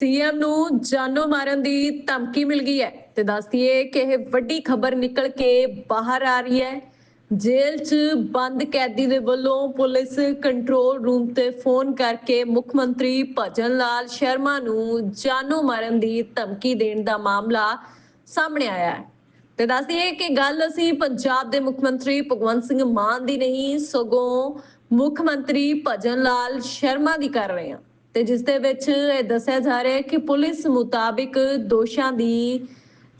CM ਨੂੰ ਜਾਨੋਂ ਮਾਰਨ ਦੀ ਧਮਕੀ ਮਿਲ ਗਈ ਹੈ ਤੇ ਦੱਸਦੀਏ ਕਿ ਇਹ ਵੱਡੀ ਖਬਰ ਨਿਕਲ ਕੇ ਬਾਹਰ ਆ ਰਹੀ ਹੈ। ਜੇਲ੍ਹ 'ਚ ਬੰਦ ਕੈਦੀ ਦੇ ਵੱਲੋਂ ਪੁਲਿਸ ਕੰਟਰੋਲ ਰੂਮ ਤੇ ਫੋਨ ਕਰਕੇ ਮੁੱਖ ਮੰਤਰੀ ਭਜਨ ਲਾਲ ਸ਼ਰਮਾ ਨੂੰ ਜਾਨੋਂ ਮਾਰਨ ਦੀ ਧਮਕੀ ਦੇਣ ਦਾ ਮਾਮਲਾ ਸਾਹਮਣੇ ਆਇਆ ਹੈ। ਤੇ ਦੱਸਦੀਏ ਕਿ ਗੱਲ ਅਸੀਂ ਪੰਜਾਬ ਦੇ ਮੁੱਖ ਮੰਤਰੀ ਭਗਵੰਤ ਸਿੰਘ ਮਾਨ ਦੀ ਨਹੀਂ, ਸਗੋਂ ਮੁੱਖ ਮੰਤਰੀ ਭਜਨ ਲਾਲ ਸ਼ਰਮਾ ਦੀ ਕਰ ਰਹੇ ਹਾਂ। ਤੇ ਜਿਸ ਦੇ ਵਿੱਚ ਇਹ ਦੱਸਿਆ ਜਾ ਰਿਹਾ ਹੈ ਕਿ ਪੁਲਿਸ ਮੁਤਾਬਿਕ ਦੋਸ਼ਾਂ ਦੀ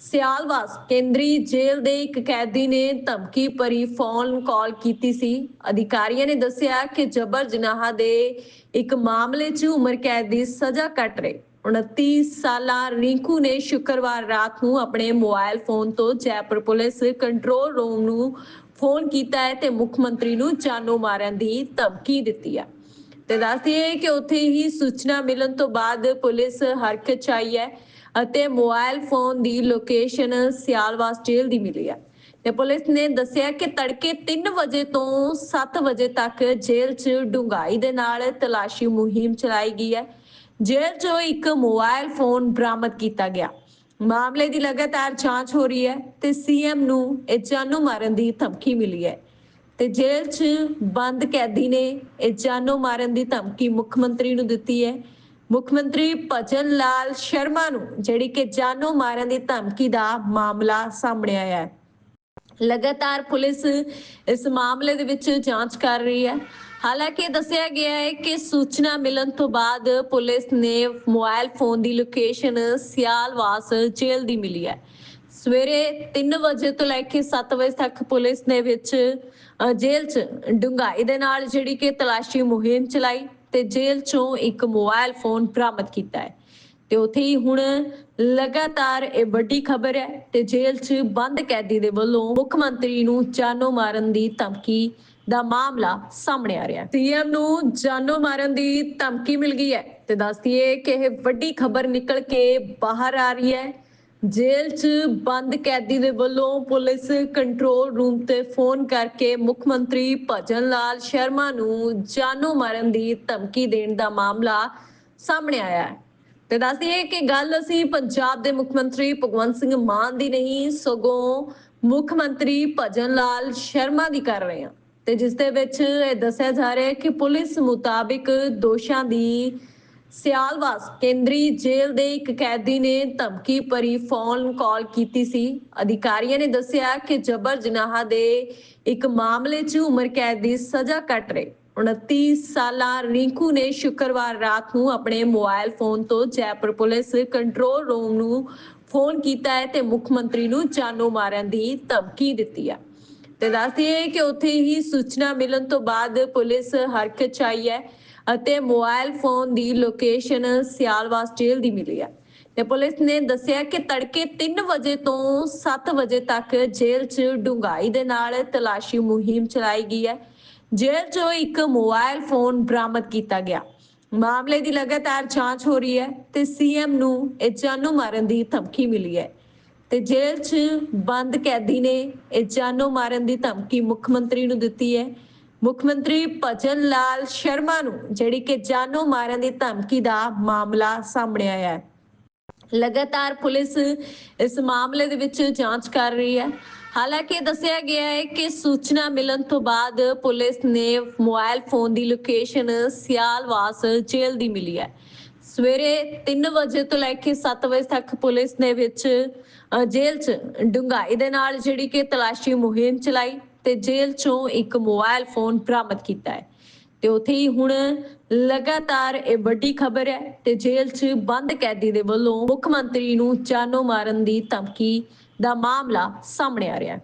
ਸਿਆਲਵਾਸ ਕੇਂਦਰੀ ਜੇਲ੍ਹ ਦੇ ਇੱਕ ਕੈਦੀ ਨੇ ਧਮਕੀ ਭਰੀ ਫੋਨ ਕਾਲ ਕੀਤੀ ਸੀ। ਅਧਿਕਾਰੀਆਂ ਨੇ ਦੱਸਿਆ ਕਿ ਜਬਰ ਜਨਾਹ ਦੇ ਇੱਕ ਮਾਮਲੇ 'ਚ ਉਮਰ ਕੈਦ ਦੀ ਸਜ਼ਾ ਕੱਟ ਰਹੇ। 29 ਸਾਲਾ ਰਿੰਕੂ ਨੇ ਸ਼ੁੱਕਰਵਾਰ ਰਾਤ ਨੂੰ ਆਪਣੇ ਮੋਬਾਈਲ ਫੋਨ ਤੋਂ ਜੈਪੁਰ ਪੁਲਿਸ ਕੰਟਰੋਲ ਰੂਮ ਨੂੰ ਫੋਨ ਕੀਤਾ ਹੈ ਤੇ ਮੁੱਖ ਮੰਤਰੀ ਨੂੰ ਜਾਨੋਂ ਮਾਰਨ ਦੀ ਧਮਕੀ ਦਿੱਤੀ ਹੈ। ਤੇ ਦੱਸਦੀਏ ਕਿ ਉੱਥੇ ਹੀ ਸੂਚਨਾ ਮਿਲਣ ਤੋਂ ਬਾਅਦ ਪੁਲਿਸ ਹਰਕਤ 'ਚ ਆਈ ਹੈ ਅਤੇ ਮੋਬਾਈਲ ਫੋਨ ਦੀ ਲੋਕੇਸ਼ਨ ਸਿਆਲਵਾਸ ਜੇਲ੍ਹ ਦੀ ਮਿਲੀ ਹੈ। ਤੇ ਪੁਲਿਸ ਨੇ ਦੱਸਿਆ ਕਿ ਤੜਕੇ 3 ਵਜੇ ਤੋਂ 7 ਵਜੇ ਤੱਕ ਜੇਲ੍ਹ 'ਚ ਡੂੰਘਾਈ ਦੇ ਨਾਲ ਤਲਾਸ਼ੀ ਮੁਹਿੰਮ ਚਲਾਈ ਗਈ ਹੈ, ਜੇਲ੍ਹ 'ਚੋਂ ਇੱਕ ਮੋਬਾਈਲ ਫੋਨ ਬਰਾਮਦ ਕੀਤਾ ਗਿਆ। ਮਾਮਲੇ ਦੀ ਲਗਾਤਾਰ ਜਾਂਚ ਹੋ ਰਹੀ ਹੈ ਤੇ ਸੀਐਮ ਨੂੰ ਇਹ ਜਾਨੂ ਮਾਰਨ ਦੀ ਧਮਕੀ ਮਿਲੀ ਹੈ। ਤੇ ਜੇਲ੍ਹ 'ਚ ਬੰਦ ਕੈਦੀ ਨੇ ਇਹ ਜਾਨੋਂ ਮਾਰਨ ਦੀ ਧਮਕੀ ਮੁੱਖ ਮੰਤਰੀ ਨੂੰ ਦਿੱਤੀ ਹੈ। ਮੁੱਖ ਮੰਤਰੀ ਭਜਨ ਲਾਲ ਸ਼ਰਮਾ ਨੂੰ ਜਿਹੜੀ ਕਿ ਜਾਨੋਂ ਮਾਰਨ ਦੀ ਧਮਕੀ ਦਾ ਮਾਮਲਾ ਸਾਹਮਣੇ ਆਇਆ ਹੈ। ਲਗਾਤਾਰ ਪੁਲਿਸ ਇਸ ਮਾਮਲੇ ਦੇ ਵਿੱਚ ਜਾਂਚ ਕਰ ਰਹੀ ਹੈ। ਹਾਲਾਂਕਿ ਇਹ ਦੱਸਿਆ ਗਿਆ ਹੈ ਕਿ ਸੂਚਨਾ ਮਿਲਣ ਤੋਂ ਬਾਅਦ ਪੁਲਿਸ ਨੇ ਮੋਬਾਈਲ ਫੋਨ ਦੀ ਲੋਕੇਸ਼ਨ ਸਿਆਲਵਾਸ ਜੇਲ੍ਹ ਦੀ ਮਿਲੀ ਹੈ। ਸਵੇਰੇ 3 ਵਜੇ ਤੋਂ ਲੈ ਕੇ 7 ਵਜੇ ਤੱਕ ਪੁਲਿਸ ਨੇ ਵਿੱਚ ਜੇਲ੍ਹ 'ਚ ਡੂੰਘਾਈ ਦੇ ਨਾਲ ਜਿਹੜੀ ਕਿ ਤਲਾਸ਼ੀ ਮੁਹਿੰਮ ਚਲਾਈ ਤੇ ਜੇਲ੍ਹ 'ਚੋਂ ਇੱਕ ਮੋਬਾਈਲ ਫੋਨ ਬਰਾਮਦ ਕੀਤਾ ਹੈ। ਤੇ ਉੱਥੇ ਹੀ ਹੁਣ ਲਗਾਤਾਰ ਇਹ ਵੱਡੀ ਖਬਰ ਹੈ ਤੇ ਜੇਲ੍ਹ 'ਚ ਬੰਦ ਕੈਦੀ ਦੇ ਵੱਲੋਂ ਮੁੱਖ ਮੰਤਰੀ ਨੂੰ ਜਾਨੋਂ ਮਾਰਨ ਦੀ ਧਮਕੀ ਦਾ ਮਾਮਲਾ ਸਾਹਮਣੇ ਆ ਰਿਹਾ ਹੈ। ਸੀਐਮ ਨੂੰ ਜਾਨੋਂ ਮਾਰਨ ਦੀ ਧਮਕੀ ਮਿਲ ਗਈ ਹੈ ਤੇ ਦੱਸਦੀਏ ਕਿ ਇਹ ਵੱਡੀ ਖਬਰ ਨਿਕਲ ਕੇ ਬਾਹਰ ਆ ਰਹੀ ਹੈ। ਜੇਲ੍ਹ 'ਚ ਬੰਦ ਕੈਦੀ ਦੇ ਵੱਲੋਂ ਪੁਲਿਸ ਕੰਟਰੋਲ ਰੂਮ ਤੇ ਫੋਨ ਕਰਕੇ ਮੁੱਖ ਮੰਤਰੀ ਭਜਨ ਲਾਲ ਸ਼ਰਮਾ ਨੂੰ ਜਾਨੋਂ ਮਾਰਨ ਦੀ ਧਮਕੀ ਦੇਣ ਦਾ ਮਾਮਲਾ ਸਾਹਮਣੇ ਆਇਆ ਹੈ। ਤੇ ਦੱਸਦੀਏ ਕਿ ਗੱਲ ਅਸੀਂ ਪੰਜਾਬ ਦੇ ਮੁੱਖ ਮੰਤਰੀ ਭਗਵੰਤ ਸਿੰਘ ਮਾਨ ਦੀ ਨਹੀਂ, ਸਗੋਂ ਮੁੱਖ ਮੰਤਰੀ ਭਜਨ ਲਾਲ ਸ਼ਰਮਾ ਦੀ ਕਰ ਰਹੇ ਹਾਂ। ਤੇ ਜਿਸ ਦੇ ਵਿੱਚ ਇਹ ਦੱਸਿਆ ਜਾ ਰਿਹਾ ਹੈ ਕਿ ਪੁਲਿਸ ਮੁਤਾਬਿਕ ਦੋਸ਼ਾਂ ਦੀ ਸਿਆਲਵਾਸ ਕੇਂਦਰੀ ਜੇਲ੍ਹ ਦੇ ਇੱਕ ਕੈਦੀ ਨੇ ਧਮਕੀ ਭਰੀ ਫੋਨ ਕਾਲ ਕੀਤੀ ਸੀ। ਅਧਿਕਾਰੀਆਂ ਨੇ ਦੱਸਿਆ ਕਿ ਜਬਰ ਜਨਾਹ ਦੇ ਇੱਕ ਮਾਮਲੇ 'ਚ ਉਮਰ ਕੈਦ ਦੀ ਸਜ਼ਾ ਕੱਟ ਰਹੇ। 29 ਸਾਲਾ ਰਿੰਕੂ ਨੇ ਸ਼ੁੱਕਰਵਾਰ ਰਾਤ ਨੂੰ ਆਪਣੇ ਮੋਬਾਈਲ ਫੋਨ ਤੋਂ ਜੈਪੁਰ ਪੁਲਿਸ ਕੰਟਰੋਲ ਰੂਮ ਨੂੰ ਫੋਨ ਕੀਤਾ ਹੈ ਤੇ ਮੁੱਖ ਮੰਤਰੀ ਨੂੰ ਜਾਨੋਂ ਮਾਰਨ ਦੀ ਧਮਕੀ ਦਿੱਤੀ ਹੈ। ਤੇ ਦੱਸਦੀਏ ਕਿ ਉੱਥੇ ਹੀ ਸੂਚਨਾ ਮਿਲਣ ਤੋਂ ਬਾਅਦ ਪੁਲਿਸ ਹਰਕਤ 'ਚ ਆਈ ਹੈ। ਅਤੇ ਮੋਬਾਈਲ ਫੋਨ ਦੀ ਲੋਕੇਸ਼ਨ ਸਿਆਲਵਾਸ ਜੇਲ੍ਹ ਦੀ ਮਿਲੀ ਹੈ। ਤੇ ਪੁਲਿਸ ਨੇ ਦੱਸਿਆ ਕਿ ਤੜਕੇ 3 ਵਜੇ ਤੋਂ 7 ਵਜੇ ਤੱਕ ਜੇਲ੍ਹ 'ਚ ਡੂੰਘਾਈ ਦੇ ਨਾਲ ਤਲਾਸ਼ੀ ਮੁਹਿੰਮ ਚਲਾਈ ਗਈ ਹੈ। ਜੇਲ੍ਹ 'ਚੋਂ ਇੱਕ ਮੋਬਾਈਲ ਫੋਨ ਬਰਾਮਦ ਕੀਤਾ ਗਿਆ। ਮਾਮਲੇ ਦੀ ਲਗਾਤਾਰ ਜਾਂਚ ਹੋ ਰਹੀ ਹੈ ਤੇ ਸੀਐਮ ਨੂੰ ਇਹ ਜਾਨੋਂ ਮਾਰਨ ਦੀ ਧਮਕੀ ਮਿਲੀ ਹੈ। ਤੇ ਜੇਲ੍ਹ 'ਚ ਬੰਦ ਕੈਦੀ ਨੇ ਇਹ ਜਾਨੋਂ ਮਾਰਨ ਦੀ ਧਮਕੀ ਮੁੱਖ ਮੰਤਰੀ ਨੂੰ ਦਿੱਤੀ ਹੈ। ਮੁੱਖ ਮੰਤਰੀ ਭਜਨ ਲਾਲ ਸ਼ਰਮਾ ਨੂੰ, ਜਿਹੜੀ ਕਿ ਜਾਨੋਂ ਮਾਰਨ ਦੀ ਧਮਕੀ ਦਾ ਮਾਮਲਾ ਸਾਹਮਣੇ ਆਇਆ ਹੈ। ਲਗਾਤਾਰ ਪੁਲਿਸ ਇਸ ਮਾਮਲੇ ਦੇ ਵਿੱਚ ਜਾਂਚ ਕਰ ਰਹੀ ਹੈ। ਹਾਲਾਂਕਿ ਦੱਸਿਆ ਗਿਆ ਹੈ ਕਿ ਸੂਚਨਾ ਮਿਲਣ ਤੋਂ ਬਾਅਦ ਪੁਲਿਸ ਨੇ ਮੋਬਾਈਲ ਫੋਨ ਦੀ ਲੋਕੇਸ਼ਨ ਸਿਆਲਵਾਸ ਜੇਲ੍ਹ ਦੀ ਮਿਲੀ ਹੈ। ਸਵੇਰੇ 3 ਵਜੇ ਤੋਂ ਲੈ ਕੇ 7 ਵਜੇ ਤੱਕ ਪੁਲਿਸ ਨੇ ਵਿੱਚ ਜੇਲ੍ਹ 'ਚ ਡੂੰਘਾਈ ਦੇ ਨਾਲ ਜਿਹੜੀ ਕਿ ਤਲਾਸ਼ੀ ਮੁਹਿੰਮ ਚਲਾਈ। ਤੇ ਜੇਲ੍ਹ 'ਚੋਂ ਇੱਕ ਮੋਬਾਈਲ ਫੋਨ ਬਰਾਮਦ ਕੀਤਾ ਹੈ। ਤੇ ਉੱਥੇ ਹੀ ਹੁਣ ਲਗਾਤਾਰ ਇਹ ਵੱਡੀ ਖਬਰ ਹੈ ਤੇ ਜੇਲ੍ਹ 'ਚ ਬੰਦ ਕੈਦੀ ਦੇ ਵੱਲੋਂ ਮੁੱਖ ਮੰਤਰੀ ਨੂੰ ਜਾਨੋਂ ਮਾਰਨ ਦੀ ਧਮਕੀ ਦਾ ਮਾਮਲਾ ਸਾਹਮਣੇ ਆ ਰਿਹਾ ਹੈ।